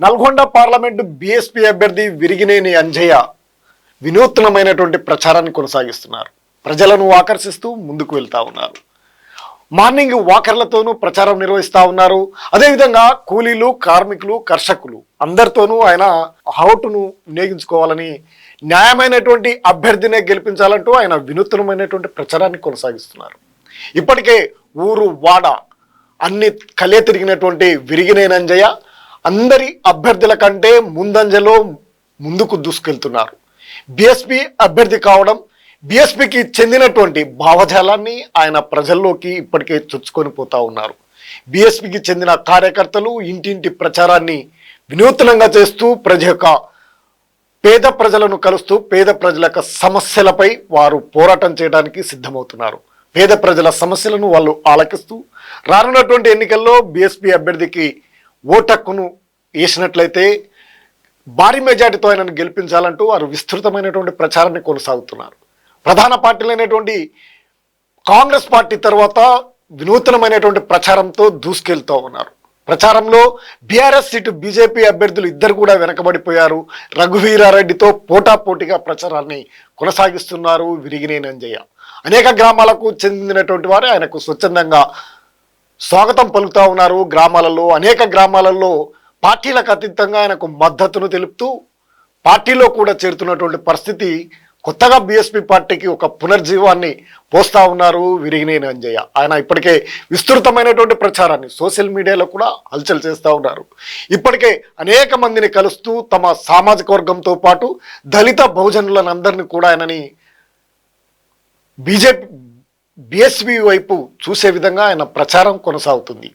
Nalgonda parliament BSP అభ్యర్థి విరిగినేని అంజయ్య వినూత్నమైనటువంటి ప్రచారాన్ని కొనసాగిస్తున్నారు. ప్రజలను ఆకర్షిస్తూ ముందుకు వెళ్తా ఉన్నారు. మార్నింగ్ వాకర్లతోనూ ప్రచారం నిర్వహిస్తూ ఉన్నారు. అదేవిధంగా కూలీలు కార్మికులు కర్షకులు అందరితోనూ ఆయన హౌటును వినియోగించుకోవాలని న్యాయమైనటువంటి అభ్యర్థినే గెలిపించాలంటూ ఆయన వినూత్నమైనటువంటి ప్రచారాన్ని కొనసాగిస్తున్నారు. ఇప్పటికే ఊరు వాడ అన్ని కలే తిరిగినటువంటి విరిగినేనంజయ్య అందరి అభ్యర్థుల కంటే ముందంజలో ముందుకు దూసుకెళ్తున్నారు. బిఎస్పి అభ్యర్థి కావడం బిఎస్పికి చెందినటువంటి భావజాలాన్ని ఆయన ప్రజల్లోకి ఇప్పటికే చొచ్చుకొని పోతా ఉన్నారు. బిఎస్పికి చెందిన కార్యకర్తలు ఇంటింటి ప్రచారాన్ని వినూత్నంగా చేస్తూ ప్రజ యొక్క పేద ప్రజలను కలుస్తూ పేద ప్రజల యొక్క సమస్యలపై వారు పోరాటం చేయడానికి సిద్ధమవుతున్నారు. పేద ప్రజల సమస్యలను వాళ్ళు ఆలకిస్తూ రానున్నటువంటి ఎన్నికల్లో బీఎస్పీ అభ్యర్థికి ఓటక్కును వేసినట్లయితే భారీ మెజార్టీతో ఆయనను గెలిపించాలంటూ వారు విస్తృతమైనటువంటి ప్రచారాన్ని కొనసాగుతున్నారు. ప్రధాన పార్టీలైనటువంటి కాంగ్రెస్ పార్టీ తర్వాత వినూతనమైనటువంటి ప్రచారంతో దూసుకెళ్తూ ఉన్నారు. ప్రచారంలో బీఆర్ఎస్ సీటు బీజేపీ అభ్యర్థులు ఇద్దరు కూడా వెనకబడిపోయారు. రఘువీరారెడ్డితో పోటాపోటీగా ప్రచారాన్ని కొనసాగిస్తున్నారు విరిగినేనంజయ్య అనేక గ్రామాలకు చెందినటువంటి వారు ఆయనకు స్వచ్ఛందంగా స్వాగతం పలుకుతా ఉన్నారు గ్రామాలలో అనేక గ్రామాలలో పార్టీలకు అతీతంగా ఆయనకు మద్దతును తెలుపుతూ పార్టీలో కూడా చేరుతున్నటువంటి పరిస్థితి కొత్తగా బీఎస్పీ పార్టీకి ఒక పునర్జీవాన్ని పోస్తా ఉన్నారు విరిగినేని అంజయ్య. ఆయన ఇప్పటికే విస్తృతమైనటువంటి ప్రచారాన్ని సోషల్ మీడియాలో కూడా హల్చల్ చేస్తూ ఉన్నారు. ఇప్పటికే అనేక మందిని కలుస్తూ తమ సామాజిక వర్గంతో పాటు దళిత బహుజనులనందరినీ కూడా ఆయనని బీజేపీ బిఎస్వి వైపు చూసే విధంగా ఆయన ప్రచారం కొనసాగుతుంది.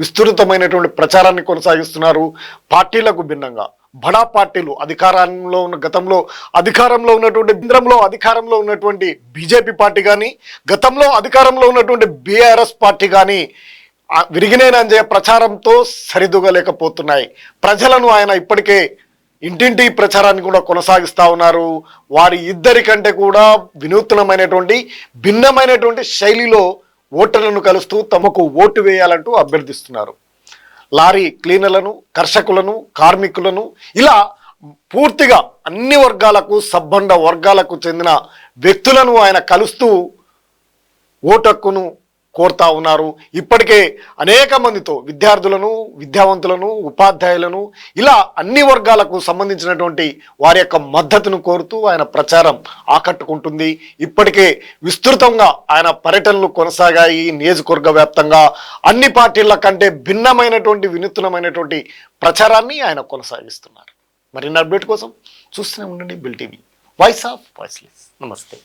విస్తృతమైనటువంటి ప్రచారాన్ని కొనసాగిస్తున్నారు. పార్టీలకు భిన్నంగా బడా పార్టీలు అధికారంలో ఉన్న గతంలో అధికారంలో ఉన్నటువంటి కేంద్రంలో అధికారంలో ఉన్నటువంటి బీజేపీ పార్టీ కానీ గతంలో అధికారంలో ఉన్నటువంటి బీఆర్ఎస్ పార్టీ కానీ విరిగినేనంజయ ప్రచారంతో సరిదూగలేకపోతున్నాయి. ప్రజలను ఆయన ఇప్పటికే ఇంటింటి ప్రచారాన్ని కూడా కొనసాగిస్తూ ఉన్నారు. వారి ఇద్దరి కంటే కూడా వినూత్నమైనటువంటి భిన్నమైనటువంటి శైలిలో ఓటర్లను కలుస్తూ తమకు ఓటు వేయాలంటూ అభ్యర్థిస్తున్నారు. లారీ క్లీనర్లను కర్షకులను కార్మికులను ఇలా పూర్తిగా అన్ని వర్గాలకు సబ్బండ వర్గాలకు చెందిన వ్యక్తులను ఆయన కలుస్తూ ఓటక్కును కోరుతా ఉన్నారు. ఇప్పటికే అనేక మందితో విద్యార్థులను విద్యావంతులను ఉపాధ్యాయులను ఇలా అన్ని వర్గాలకు సంబంధించినటువంటి వారి యొక్క మద్దతును కోరుతూ ఆయన ప్రచారం ఆకట్టుకుంటుంది. ఇప్పటికే విస్తృతంగా ఆయన పర్యటనలు కొనసాగాయి. నియోజకవర్గ వ్యాప్తంగా అన్ని పార్టీల కంటే భిన్నమైనటువంటి వినూత్నమైనటువంటి ప్రచారాన్ని ఆయన కొనసాగిస్తున్నారు. మరిన్ని అప్డేట్ కోసం చూస్తూనే ఉండండి బిల్ టీవీ. Voice of voiceless. నమస్తే.